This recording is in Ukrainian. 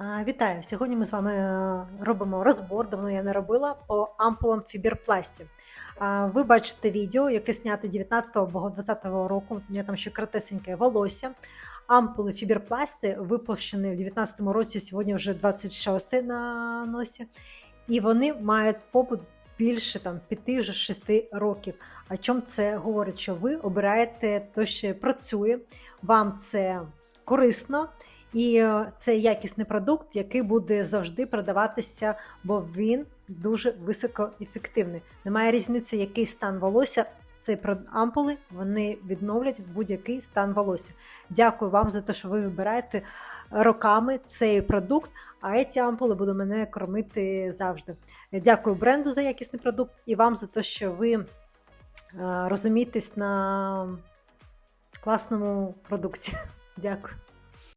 Вітаю! Сьогодні ми з вами е, робимо розбор, давно я не робила по ампулам фіберпласті. Ви бачите відео, яке знято 19 або 20 року. У мене там ще кратесеньке волосся. Ампули фіберпласти випущені в 19 році, сьогодні вже 26 на носі. І вони мають побут більше там 5-6 років. О чому це говорить? Що ви обираєте те, що працює, вам це корисно. І е, це якісний продукт, який буде завжди продаватися, бо він дуже високоефективний. Немає різниці, який стан волосся. Про- ампули вони відновлять будь-який стан волосся. Дякую вам за те, що ви вибираєте роками цей продукт. А ці ампули будуть мене кормити завжди. Дякую бренду за якісний продукт і вам за те, що ви е, розумієтесь на класному продукті. Дякую.